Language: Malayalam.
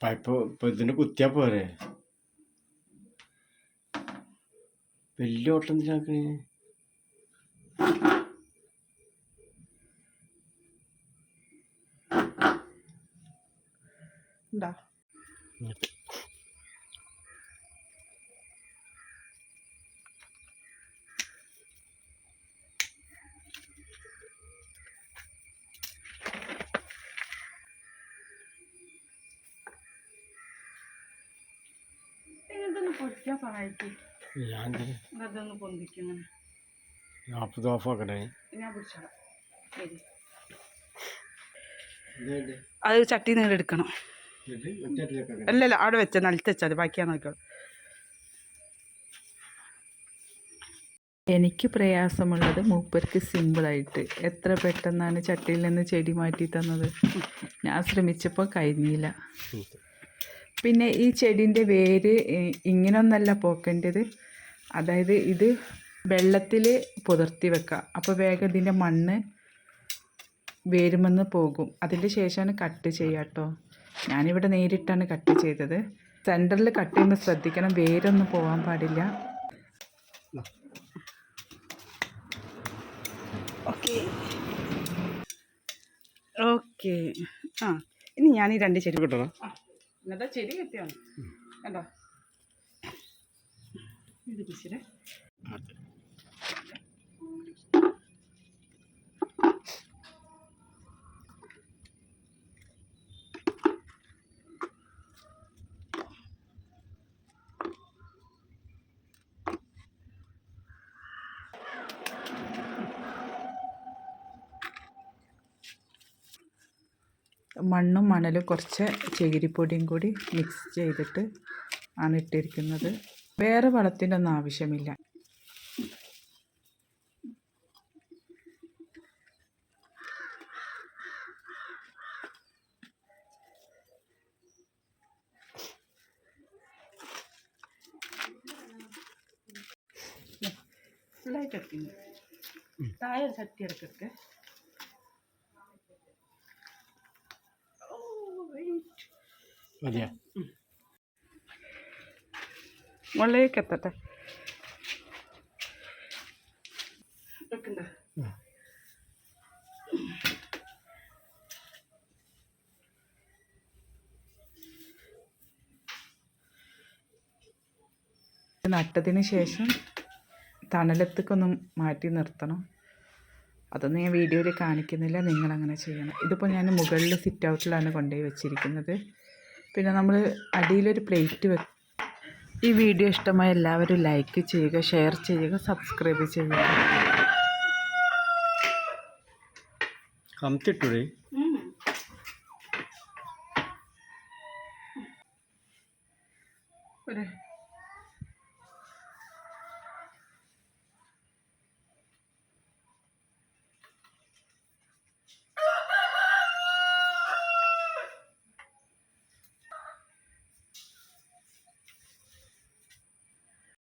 പൈപ്പ് ഇപ്പൊ ഇതിന് കുത്തിയാ പോരെ? വലിയ ഓട്ടം എന്തിനാക്കണേ ഉണ്ടാ സഹായിക്കും ഞാൻ അതൊന്ന് നാൽപ്പത് ഞാൻ പിടിച്ചോളാം. ശരി. ഇതേണ്ട്. അത് ചട്ടി നീട് എടുക്കണം. അല്ലല്ല അവിടെ വെച്ച നിലത്ത് വെച്ചാൽ ബാക്കിയാ നോക്കിയോളൂ എനിക്ക് പ്രയാസമുള്ളത് മൂപ്പർക്ക് സിമ്പിളായിട്ട് എത്ര പെട്ടെന്നാണ് ചട്ടിയിൽ നിന്ന് ചെടി മാറ്റി തന്നത്? ഞാൻ ശ്രമിച്ചപ്പോൾ കഴിഞ്ഞില്ല. പിന്നെ ഈ ചെടീന്റെ വേര് ഇങ്ങനൊന്നല്ല പോക്കേണ്ടത്. അതായത് ഇത് വെള്ളത്തിൽ പുതിർത്തി വെക്കുക അപ്പോൾ വേഗം ഇതിന്റെ മണ്ണ് വേരുമെന്ന് പോകും. അതിന്റെ ശേഷമാണ് കട്ട് ചെയ്യുക കേട്ടോ ഞാനിവിടെ നേരിട്ടാണ് കട്ട് ചെയ്തത്. സെന്ററിൽ കട്ട് ചെയ്യുമ്പോൾ ശ്രദ്ധിക്കണം വേരൊന്നും പോകാൻ പാടില്ല. ഓക്കെ. ഓക്കെ. ആ ഇനി ഞാൻ ഈ രണ്ട് ചെടി കിട്ടണം. എന്നിട്ട് ചെടി കെട്ടിയാണ് കണ്ടോ? ഇത് പിച്ചിരെ മണ്ണും മണലും കുറച്ച് ചകിരിപ്പൊടിയും കൂടി മിക്സ് ചെയ്തിട്ട് ആണ് ഇട്ടിരിക്കുന്നത്. വേറെ വളത്തിന്റെ ഒന്നും ആവശ്യമില്ല. ഫുള്ളായിട്ട് എടുക്കുന്നു താഴെ ചട്ടി മതിയാ മുകളിലേക്ക് എത്തട്ടെ. നട്ടതിന് ശേഷം തണലത്തേക്കൊന്ന് മാറ്റി നിർത്തണം. അതൊന്നും ഞാൻ വീഡിയോയിൽ കാണിക്കുന്നില്ല നിങ്ങളങ്ങനെ ചെയ്യണം. ഇതിപ്പോൾ ഞാൻ മുകളിൽ സിറ്റ് ഔട്ടിലാണ് കൊണ്ടുപോയി വെച്ചിരിക്കുന്നത്. പിന്നെ നമ്മൾ അടിയിലൊരു പ്ലേറ്റ് വെ ഈ വീഡിയോ ഇഷ്ടമായ എല്ലാവരും ലൈക്ക് ചെയ്യുക ഷെയർ ചെയ്യുക സബ്സ്ക്രൈബ് ചെയ്യുക. കമത്തിട്ടൂടെ ഒരു